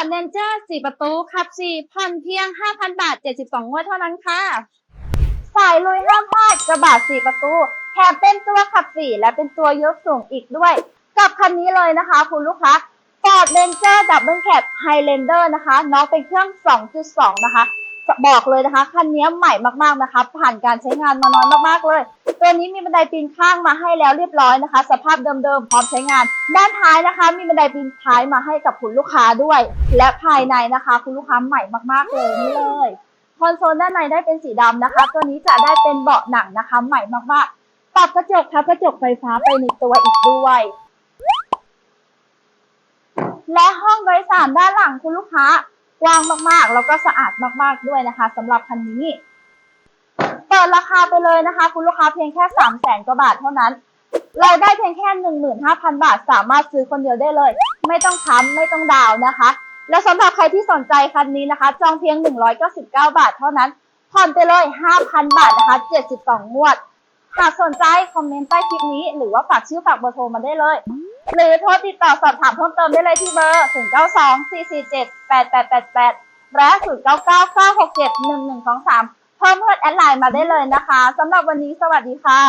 ร์ดเรนเจอร์สี่ประตูขับสี่พันเพียง 5,000 บาท 72 งวดเท่านั้นค่ะ สายลุยห้ามพลาดกระบะ4ประตูแถมเป็นตัวขับสี่และเป็นตัวยกสูงอีกด้วย กับคันนี้เลยนะคะ คุณลูกค้า Ford Ranger Double Cab Highlander นะคะ น้องเป็นเครื่อง 2.2 นะคะ บอกเลยนะคะ คันนี้ใหม่มากๆนะคะ ผ่านการใช้งานมาน้อยมากๆเลย ตัวนี้มีบันไดปีนข้างมาให้แล้วเรียบร้อยนะคะ สภาพเดิมๆพร้อมใช้งาน ด้านท้ายนะคะ มีบันไดปีนท้ายมาให้กับคุณลูกค้าด้วย และภายในนะคะ คุณลูกค้าใหม่มากๆเลยนี่เลยคอนโซลด้านในได้เป็นสีดำนะคะ ตัวนี้จะได้เป็นเบาะหนังนะคะ ใหม่มากๆปรับกระจกทับกระจกไฟฟ้าไปในตัวอีกด้วยและห้องโดยสารด้านหลังคุณลูกค้า กว้างมากๆ แล้วก็สะอาดมากๆด้วยนะคะสำหรับคันนี้ เปิดราคาไปเลยนะคะ คุณลูกค้าเพียงแค่3 0 0แสนกว่าบาทเท่านั้น เราได้เพียงแค่ 15,000 บาท สามารถซื้อคนเดียวได้เลย ไม่ต้องค้ำไม่ต้องดาวนะคะ และสำหรับใครที่สนใจคันนี้นะคะ จองเพียง 199 บาทเท่านั้น ผ่อนไปเลย 5,000 บาทนะคะ 72งวดหากสนใจคอมเมนต์ใต้คลิปนี้ หรือว่าฝากชื่อฝากเบอร์โทรมาได้เลย หรือโทรติดต่อสอบถามเพิ่มเติมได้เลยที่เบอร์ 0924478888 และ 0999671123 เพิ่มเพื่อนแอดไลน์มาได้เลยนะคะสำหรับวันนี้สวัสดีค่ะ